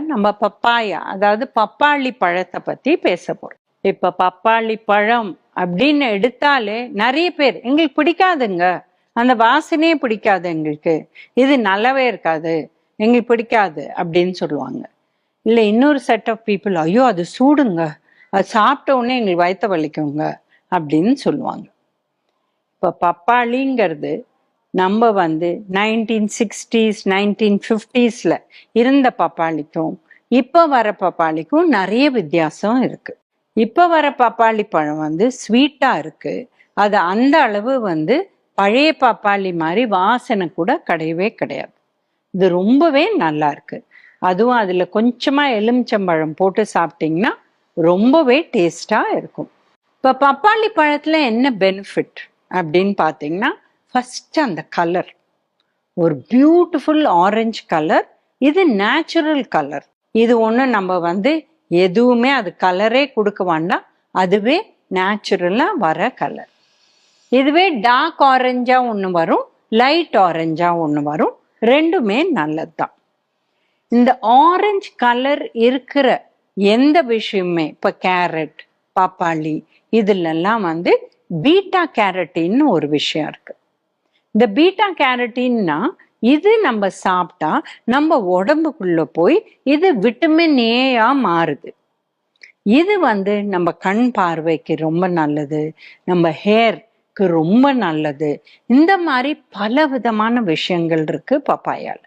நம்ம பப்பாயா அதாவது பப்பாளி பழத்தை பத்தி பேச போறோம். இப்ப பப்பாளி பழம் அப்படின்னு எடுத்தாலே நிறைய பேர் எங்களுக்கு பிடிக்காதுங்க. அந்த வாசனையே பிடிக்காது எங்களுக்கு. இது நல்லாவே இருக்காது எங்களுக்கு பிடிக்காது அப்படின்னு சொல்லுவாங்க. இல்ல இன்னொரு செட் ஆஃப் பீப்புள் ஐயோ அது சூடுங்க. அது சாப்பிட்ட உடனே எங்களுக்கு வயத்த வலிக்குங்க அப்படின்னு சொல்லுவாங்க. இப்போ பப்பாளிங்கிறது நம்ம வந்து நைன்டீன் சிக்ஸ்டீஸ் நைன்டீன் ஃபிஃப்டீஸில் இருந்த பப்பாளிக்கும் இப்போ வர பப்பாளிக்கும் நிறைய வித்தியாசம் இருக்கு. இப்போ வர பப்பாளி பழம் வந்து ஸ்வீட்டாக இருக்கு. அது அந்த அளவு வந்து பழைய பப்பாளி மாதிரி வாசனை கூட கிடையவே கிடையாது. இது ரொம்பவே நல்லா இருக்கு. அதுவும் அதில் கொஞ்சமாக எலுமிச்சம்பழம் போட்டு சாப்பிட்டீங்கன்னா ரொம்பவே டேஸ்டாக இருக்கும். இப்போ பப்பாளி பழத்தில் என்ன பெனிஃபிட் அப்படின்னு பார்த்தீங்கன்னா ஃபஸ்ட்டு அந்த கலர் ஒரு பியூட்டிஃபுல் ஆரஞ்சு கலர் இது நேச்சுரல் கலர் இது ஒன்று நம்ம வந்து எதுவுமே அது கலரே கொடுக்க வேண்டாம். அதுவே நேச்சுரலாக வர கலர் இதுவே டார்க் ஆரஞ்சாக ஒன்று வரும். லைட் ஆரஞ்சாக ஒன்று வரும். ரெண்டுமே நல்லது தான் இந்த ஆரஞ்சு கலர் இருக்கிற எந்த விஷயமே இப்போ கேரட் பப்பாளி இதுலெல்லாம் வந்து பீட்டா கேரட்டின்னு ஒரு விஷயம் இருக்குது இந்த பீட்டா கேரட்டின்னா இது நம்ம சாப்பிட்டா நம்ம உடம்புக்குள்ள போய் இது விட்டமின் ஏயா மாறுது. இது வந்து நம்ம கண் பார்வைக்கு ரொம்ப நல்லது நம்ம ஹேர்க்கு ரொம்ப நல்லது. இந்த மாதிரி பல விதமான விஷயங்கள் இருக்கு பப்பாயால.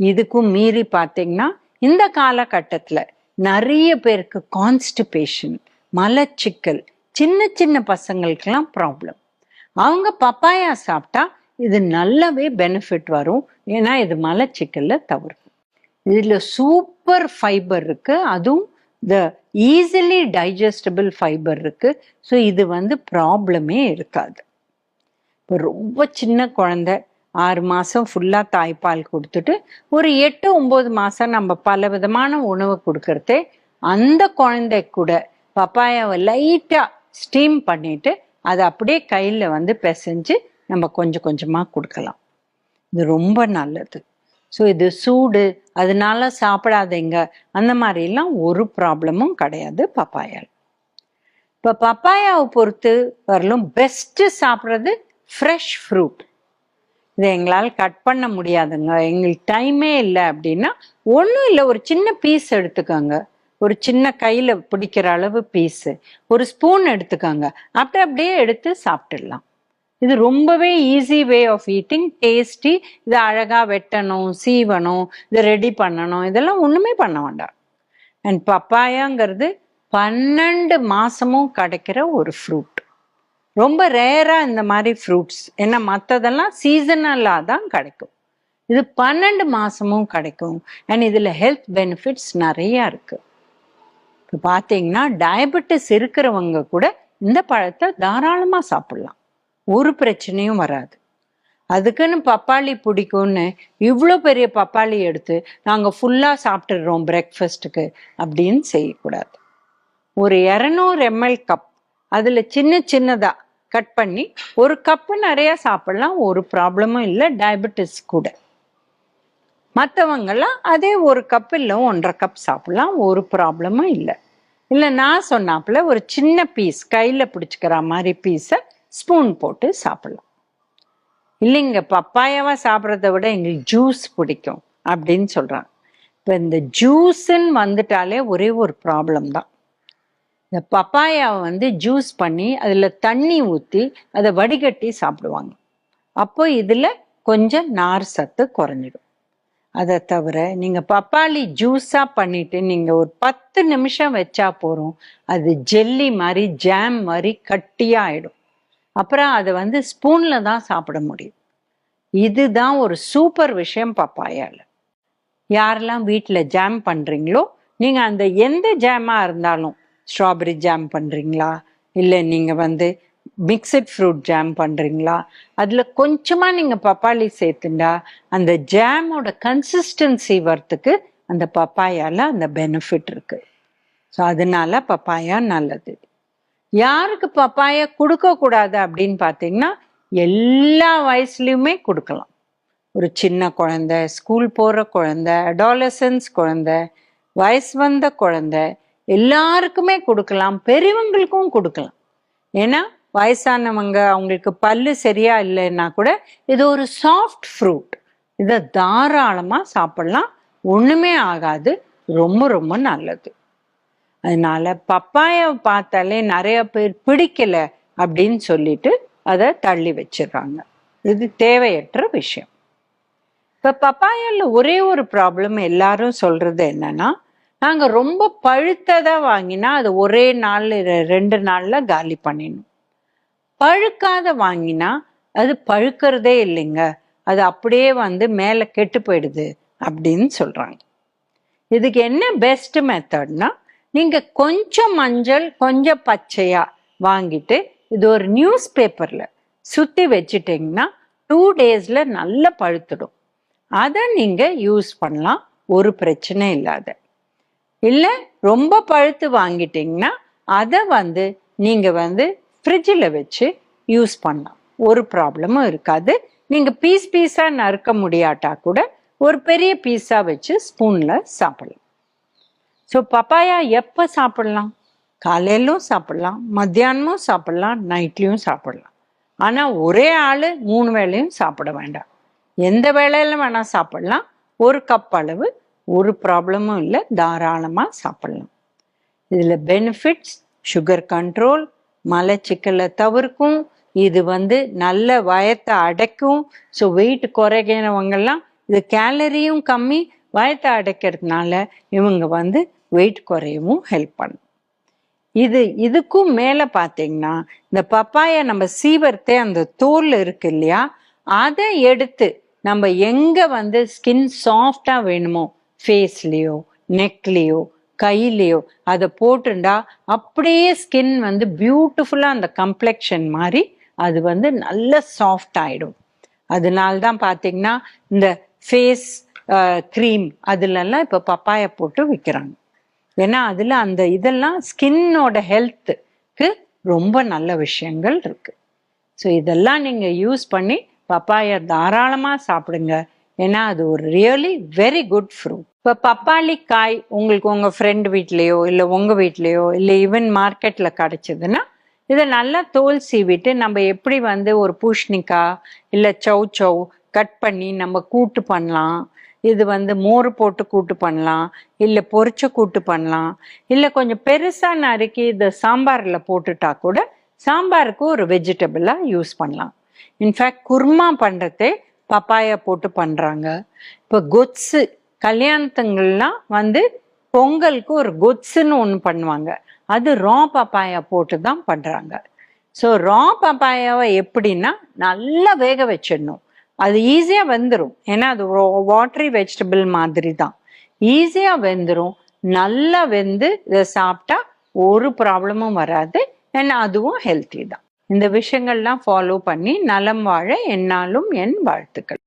இதுக்கும் மீறி பார்த்தீங்கன்னா இந்த காலகட்டத்தில் நிறைய பேருக்கு கான்ஸ்டிபேஷன் மலச்சிக்கல் சின்ன சின்ன பசங்களுக்கெல்லாம் ப்ராப்ளம் அவங்க பப்பாயா சாப்பிட்டா இது நல்லாவே பெனிஃபிட் வரும். ஏன்னா இது மலச்சிக்கல்ல தவிர்க்கும் இதுல சூப்பர் ஃபைபர் இருக்கு. அதுவும் த ஈஸிலி டைஜஸ்டபிள் ஃபைபர் இருக்கு. ஸோ இது வந்து ப்ராப்ளமே இருக்காது. இப்போ ரொம்ப சின்ன குழந்தை ஆறு மாதம் ஃபுல்லாக தாய்ப்பால் கொடுத்துட்டு ஒரு எட்டு ஒம்பது மாதம் நம்ம பல விதமான உணவு கொடுக்கறதே அந்த குழந்தை கூட பப்பாயாவை லைட்டாக ஸ்டீம் பண்ணிட்டு அதை அப்படியே கையில் வந்து பிசைஞ்சு நம்ம கொஞ்சம் கொஞ்சமாக கொடுக்கலாம். இது ரொம்ப நல்லது. ஸோ இது சூடு அதனால சாப்பிடாதீங்க. அந்த மாதிரிலாம் ஒரு ப்ராப்ளமும் கிடையாது பப்பாயால். இப்போ பப்பாயாவை பொறுத்து வரலும் பெஸ்ட்டு சாப்பிட்றது ஃப்ரெஷ் ஃப்ரூட் இதை எங்களால் கட் பண்ண முடியாதுங்க. எங்களுக்கு டைமே இல்லை அப்படின்னா ஒன்றும் இல்லை ஒரு சின்ன பீஸ் எடுத்துக்கோங்க. ஒரு சின்ன கையில் பிடிக்கிற அளவு பீஸு ஒரு ஸ்பூன் எடுத்துக்கோங்க. அப்படி அப்படியே எடுத்து சாப்பிட்டுடலாம். இது ரொம்பவே easy way of eating tasty இதை அழகாக வெட்டணும் சீவணும் இதை ரெடி பண்ணணும். இதெல்லாம் ஒன்றுமே பண்ண வேண்டாம். அண்ட் பப்பாயாங்கிறது பன்னெண்டு மாசமும் கிடைக்கிற ஒரு ஃப்ரூட் ரொம்ப ரேராக இந்த மாதிரி ஃப்ரூட்ஸ் ஏன்னா மற்றதெல்லாம் சீசனலாக தான் கிடைக்கும். இது பன்னெண்டு மாசமும் கிடைக்கும். அண்ட் இதில் ஹெல்த் பெனிஃபிட்ஸ் நிறையா இருக்குது இப்போ பார்த்தீங்கன்னா டயபெட்டிஸ் இருக்கிறவங்க கூட இந்த பழத்தை தாராளமாக சாப்பிட்லாம். ஒரு பிரச்சனையும் வராது. அதுக்குன்னு பப்பாளி பிடிக்கும்னு இவ்வளோ பெரிய பப்பாளி எடுத்து நாங்கள் ஃபுல்லாக சாப்பிட்டுடுறோம் பிரேக்ஃபாஸ்ட்டுக்கு அப்படின்னு செய்யக்கூடாது. ஒரு இரநூறு எம்எல் கப் அதில் சின்ன சின்னதாக கட் பண்ணி ஒரு கப்பு நிறையா சாப்பிட்லாம் ஒரு ப்ராப்ளமும் இல்லை டயபெட்டிஸ் கூட. மற்றவங்கெல்லாம் அதே ஒரு கப் இல்லை ஒன்றரை கப் சாப்பிடலாம் ஒரு ப்ராப்ளமும் இல்லை. இல்லை நான் சொன்னாப்புல ஒரு சின்ன பீஸ் கையில் பிடிச்சிக்கிற மாதிரி பீஸை ஸ்பூன் போட்டு சாப்பிடலாம். இல்லைங்க பப்பாயாவா சாப்பிட்றத விட எங்களுக்கு ஜூஸ் பிடிக்கும் அப்படின்னு சொல்கிறாங்க இப்போ இந்த ஜூஸுன்னு வந்துட்டாலே ஒரே ஒரு ப்ராப்ளம் தான். இந்த பப்பாயாவை வந்து ஜூஸ் பண்ணி அதில் தண்ணி ஊற்றி அதை வடிகட்டி சாப்பிடுவாங்க. அப்போ இதில் கொஞ்சம் நார் சத்து குறைஞ்சிடும். அதை தவிர நீங்கள் பப்பாளி ஜூஸாக பண்ணிட்டு நீங்கள் ஒரு பத்து நிமிஷம் வச்சா போகிறோம் அது ஜெல்லி மாதிரி ஜாம் மாதிரி கட்டியாக ஆகிடும் அப்புறம் அதை வந்து ஸ்பூனில் தான் சாப்பிட முடியும். இதுதான் ஒரு சூப்பர் விஷயம் பப்பாயால. யாரெல்லாம் வீட்டில் ஜாம் பண்ணுறீங்களோ நீங்கள் அந்த எந்த ஜாமாக இருந்தாலும் ஸ்ட்ராபெரி ஜாம் பண்ணுறீங்களா இல்லை நீங்கள் வந்து மிக்சட் ஃப்ரூட் ஜாம் பண்ணுறீங்களா அதில் கொஞ்சமாக நீங்கள் பப்பாளி சேர்த்துண்டா அந்த ஜாமோட கன்சிஸ்டன்சி வரத்துக்கு அந்த பப்பாயால அந்த பெனிஃபிட் இருக்குது ஸோ அதனால பப்பாயா நல்லது. யாருக்கு பப்பாயா கொடுக்கக்கூடாது அப்படின்னு பார்த்தீங்கன்னா எல்லா வயசுலையுமே கொடுக்கலாம். ஒரு சின்ன குழந்தை ஸ்கூல் போகிற குழந்தை அடாலசன்ஸ் குழந்தை வயசு வந்த குழந்தை எல்லாருக்குமே கொடுக்கலாம் பெரியவங்களுக்கும் கொடுக்கலாம். ஏன்னா வயசானவங்க அவங்களுக்கு பல்லு சரியா இல்லைன்னா கூட இது ஒரு சாஃப்ட் ஃப்ரூட் இதை தாராளமாக சாப்பிடலாம். ஒன்றுமே ஆகாது. ரொம்ப ரொம்ப நல்லது. அதனால பப்பாயை பார்த்தாலே நிறைய பேர் பிடிக்கல அப்படின்னு சொல்லிட்டு அதை தள்ளி வச்சிடுறாங்க. இது தேவையற்ற விஷயம். இப்போ பப்பாயில் ஒரே ஒரு ப்ராப்ளம் எல்லாரும் சொல்றது என்னன்னா நாங்க ரொம்ப பழுத்ததா வாங்கினா அது ஒரே நாள் ரெண்டு நாள்ல காலி பண்ணிடணும். பழுக்காத வாங்கினா அது பழுக்கிறதே இல்லைங்க. அது அப்படியே வந்து மேலே கெட்டு போயிடுது அப்படின்னு சொல்கிறாங்க இதுக்கு என்ன பெஸ்ட் மெத்தட்னா நீங்கள் கொஞ்சம் மஞ்சள் கொஞ்சம் பச்சையாக வாங்கிட்டு இது ஒரு நியூஸ் பேப்பரில் சுற்றி வச்சுட்டிங்கன்னா டூ டேஸில் நல்லா பழுத்துடும். அதை நீங்கள் யூஸ் பண்ணலாம். ஒரு பிரச்சனை இல்லாத. இல்லை ரொம்ப பழுத்து வாங்கிட்டிங்கன்னா அதை வந்து நீங்கள் வந்து ஃப்ரிட்ஜில் வச்சு யூஸ் பண்ணலாம். ஒரு ப்ராப்ளமும் இருக்காது. நீங்க பீஸ் பீஸா நறுக்க முடியாட்டா கூட ஒரு பெரிய பீஸா வச்சு ஸ்பூன்ல சாப்பிடலாம். ஸோ பப்பாயா எப்போ சாப்பிடலாம்? காலையிலும் சாப்பிடலாம் மத்தியானமும் சாப்பிடலாம் நைட்லேயும் சாப்பிடலாம். ஆனால் ஒரே ஆள் மூணு வேளையும் சாப்பிட வேண்டாம். எந்த வேளையில வேணால் சாப்பிடலாம். ஒரு கப் அளவு ஒரு ப்ராப்ளமும் இல்லை தாராளமாக சாப்பிடலாம். இதில் பெனிஃபிட்ஸ் சுகர் கண்ட்ரோல் மலச்சிக்கலை தவிர்க்கும். இது வந்து நல்ல வயத்தை அடைக்கும். ஸோ வெயிட் குறைக்கிறவங்கெல்லாம் இது கேலரியும் கம்மி வயத்தை அடைக்கிறதுனால இவங்க வந்து வெயிட் குறையவும் ஹெல்ப் பண்ணும். இது இதுக்கும் மேலே பார்த்தீங்கன்னா இந்த பப்பாயை நம்ம சீவரத்தே அந்த தோல் இருக்கு இல்லையா? அதை எடுத்து நம்ம எங்கே வந்து ஸ்கின் சாஃப்டாக வேணுமோ ஃபேஸ்லேயோ நெக்லேயோ கையிலையோ அதை போட்டுண்டா அப்படியே ஸ்கின் வந்து பியூட்டிஃபுல்லாக அந்த கம்ப்ளெக்ஷன் மாதிரி அது வந்து நல்ல சாஃப்ட் ஆகிடும் அதனால தான் பார்த்தீங்கன்னா இந்த ஃபேஸ் க்ரீம் அதுலலாம் இப்போ பப்பாயை போட்டு விற்கிறாங்க ஏன்னா அதில் அந்த இதெல்லாம் ஸ்கின்னோட ஹெல்த்துக்கு ரொம்ப நல்ல விஷயங்கள் இருக்குது ஸோ இதெல்லாம் நீங்கள் யூஸ் பண்ணி பப்பாயை தாராளமாக சாப்பிடுங்க. ஏன்னா அது ஒரு ரியலி வெரி குட் ஃப்ரூட் இப்போ பப்பாளி காய் உங்களுக்கு உங்கள் ஃப்ரெண்டு வீட்லேயோ இல்லை உங்கள் வீட்லேயோ இல்லை ஈவன் மார்க்கெட்டில் கிடச்சிதுன்னா இதை நல்லா தோல் சீவிட்டு நம்ம எப்படி வந்து ஒரு பூஷ்ணிக்காய் இல்லை சௌ சௌ கட் பண்ணி நம்ம கூட்டு பண்ணலாம். இது வந்து மோர் போட்டு கூட்டு பண்ணலாம். இல்லை பொரிச்ச கூட்டு பண்ணலாம். இல்லை கொஞ்சம் பெருசாக நறுக்கி இதை சாம்பாரில் போட்டுட்டா கூட சாம்பாருக்கு ஒரு வெஜிடபிளாக யூஸ் பண்ணலாம். இன்ஃபேக்ட் குருமா பண்ணுறதே பப்பாயா போட்டு பண்ணுறாங்க இப்போ கொத்ஸு கல்யாணத்துங்கள்லாம் வந்து பொங்கலுக்கு ஒரு கொத்ஸுன்னு ஒன்று பண்ணுவாங்க. அது ரா பப்பாயா போட்டு தான் பண்ணுறாங்க ஸோ ரா பப்பாயாவை எப்படின்னா நல்லா வேக வச்சிடணும். அது ஈஸியாக வெந்துடும் ஏன்னா அது வாட்டரி வெஜிடபிள் மாதிரி தான் ஈஸியாக வெந்துடும் நல்லா வெந்து இதை சாப்பிட்டா ஒரு ப்ராப்ளமும் வராது. ஏன்னா அதுவும் ஹெல்த்தி தான். இந்த விஷயங்கள்லாம் ஃபாலோ பண்ணி நலம் வாழ என்னாலும் என் வாழ்த்துக்கள்.